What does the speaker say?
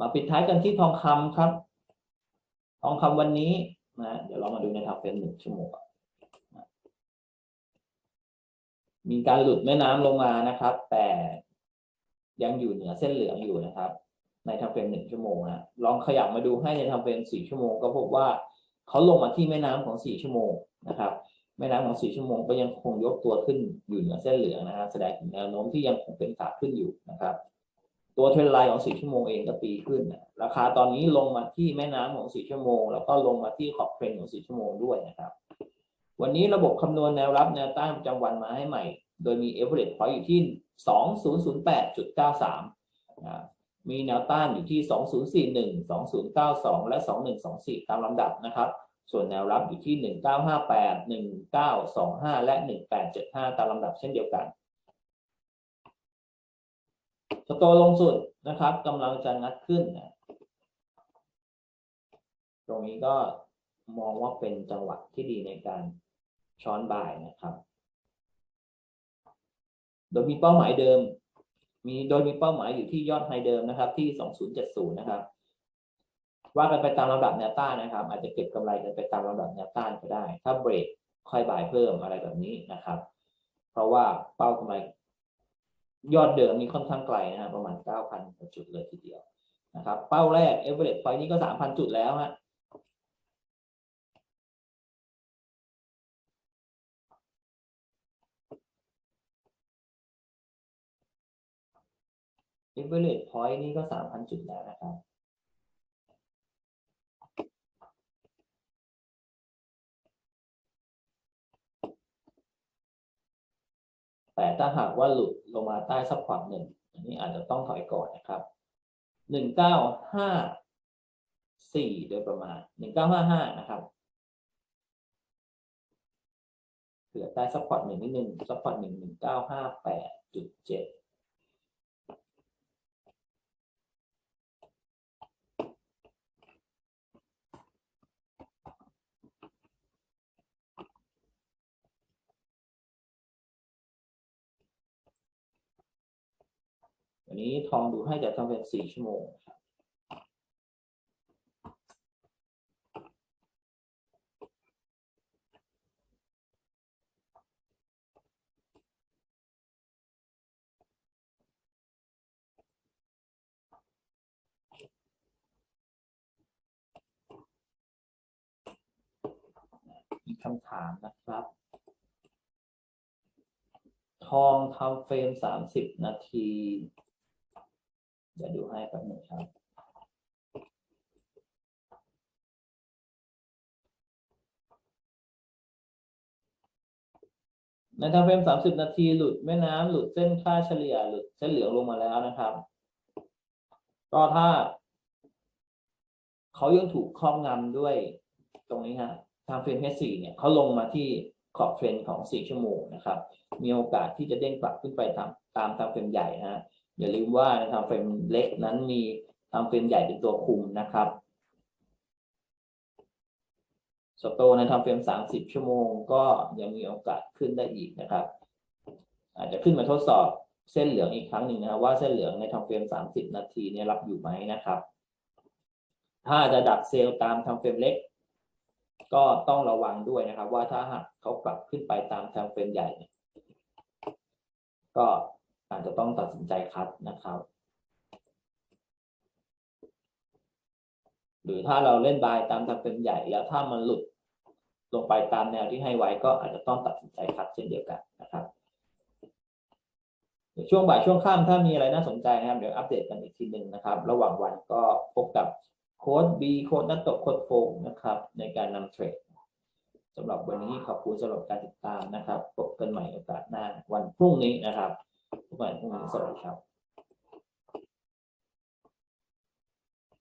มาปิดท้ายกันที่ทองคำครับ ทองคำวันนี้นะเดี๋ยวเรามาดูในทางเฟรมหนึ่งชั่วโมงมีการหลุดแม่น้ำลงมานะครับ แต่ยังอยู่เหนือเส้นเหลืองอยู่นะครับ ในทางเฟรมหนึ่งชั่วโมงนะลองขยับมาดูให้ในทางเฟรมสี่ชั่วโมงก็พบว่าเขาลงมาที่แม่น้ำของสี่ชั่วโมงนะครับ แม่น้ำของสี่ชั่วโมงก็ยังคงยกตัวขึ้นอยู่เหนือเส้นเหลืองนะครับแสดงถึงแนวโน้มที่ยังคงเป็นขาขึ้นอยู่นะครับ ตัวเทรนไลน์ของสี่ชั่วโมงเองก็ตีขึ้นนะราคาตอนนี้ลงมาที่แม่น้ำของสี่ชั่วโมง แล้วก็ลงมาที่ขอบเทรนของสี่ชั่วโมงด้วยนะครับ วันนี้ระบบคำนวณแนวรับแนวต้านประจำวันมาให้ใหม่ โดยมี average point อยู่ที่ 2008.93นะมีแนวต้านอยู่ที่ 2041 2092 และ 2124 ตามลำดับนะครับ ส่วนแนวรับอยู่ที่ 1958 1925 และ 1875 ตามลำดับเช่นเดียวกัน สโตลงสุดนะครับกำลังจะงัดขึ้นนะตรงนี้ก็มองว่าเป็นจังหวะที่ดีในการช้อนบ่ายนะครับ โดยมีเป้าหมายเดิม มีโดยมีเป้าหมายอยู่ที่ยอดไฮเดิมนะครับ ที่ 2070 นะครับ ว่ากันไปตามลำดับแนวต้านนะครับ อาจจะเก็บกำไรกันไปตามลำดับแนวต้านก็ได้ ถ้าเบรกค่อยบ่ายเพิ่มอะไรแบบนี้นะครับ เพราะว่าเป้ากำไร ยอดเดิมนี่ค่อนข้างไกลนะครับประมาณ 9,000 จุดเลยทีเดียวนะครับ เป้าแรก average point นี่ก็ 3,000 จุดแล้วฮะเอเวอเรสต์พอยต์นี่ก็3,000จุดแล้วนะครับ แต่ถ้าหากว่าหลุดลงมาใต้ซับพอร์ตหนึ่งอันนี้อาจจะต้องถอยก่อนนะครับหนึ่งเก้าห้าสี่โดยประมาณหนึ่งเก้าห้าห้านะครับเผื่อใต้ซัพพอร์ตหนึ่งนิดนึงซัพพอร์ตหนึ่งหนึ่งเก้าห้าแปดจุดเจ็ด วันนี้ทองดูให้จะทำเป็นสี่ชั่วโมงครับมีคำถามนะครับ ทองทำเฟรมสามสิบนาที เดี๋ยวดูให้แป๊บหนึงครับในทำเฟรมสามสิบนาทีหลุดแม่น้ำหลุดเส้นค่าเฉลี่ยหลุดเส้นเหลืองลงมาแล้วนะครับ ก็ถ้าเขายังถูกครอบงำด้วยตรงนี้ฮะทางเฟรม H4 เนี่ยเขาลงมาที่ขอบเทรนของ4ชั่วโมงนะครับ มีโอกาสที่จะเด้งกลับขึ้นไปตามตามทางเฟรมใหญ่ฮะ อย่าลืมว่าในทางเฟรมเล็กนั้นมีทางเฟรมใหญ่เป็นตัวคุมนะครับสโตในทางเฟรม 30 ชั่วโมง ก็ยังมีโอกาสขึ้นได้อีกนะครับ อาจจะขึ้นมาทดสอบเส้นเหลืองอีกครั้งหนึ่งนะครับว่าเส้นเหลืองในทางเฟรม 30 นาทีเนี่ยรับอยู่ไหมนะครับ ถ้าจะดักเซลล์ตามทางเฟรมเล็ก ก็ต้องระวังด้วยนะครับ ว่าถ้าหากเขากลับขึ้นไปตามทางเฟรมใหญ่ ก็ อาจจะต้องตัดสินใจคัดนะครับ หรือถ้าเราเล่นบายตามทางเฟรมใหญ่แล้วถ้ามันหลุดลงไปตามแนวที่ให้ไว้ก็อาจจะต้องตัดสินใจคัดเช่นเดียวกันนะครับเดี๋ยวช่วงบ่ายช่วงค่ำถ้ามีอะไรน่าสนใจนะครับเดี๋ยวอัปเดตกันอีกทีหนึ่งนะครับ ระหว่างวันก็พบกับโค้ด B โค้ดนัตโตโค้ดโฟกนะครับ ในการนำเทรดสำหรับวันนี้ขอบคุณสำหรับการติดตามนะครับพบกันใหม่โอกาสหน้าวันพรุ่งนี้นะครับ ทุกวันพรุ่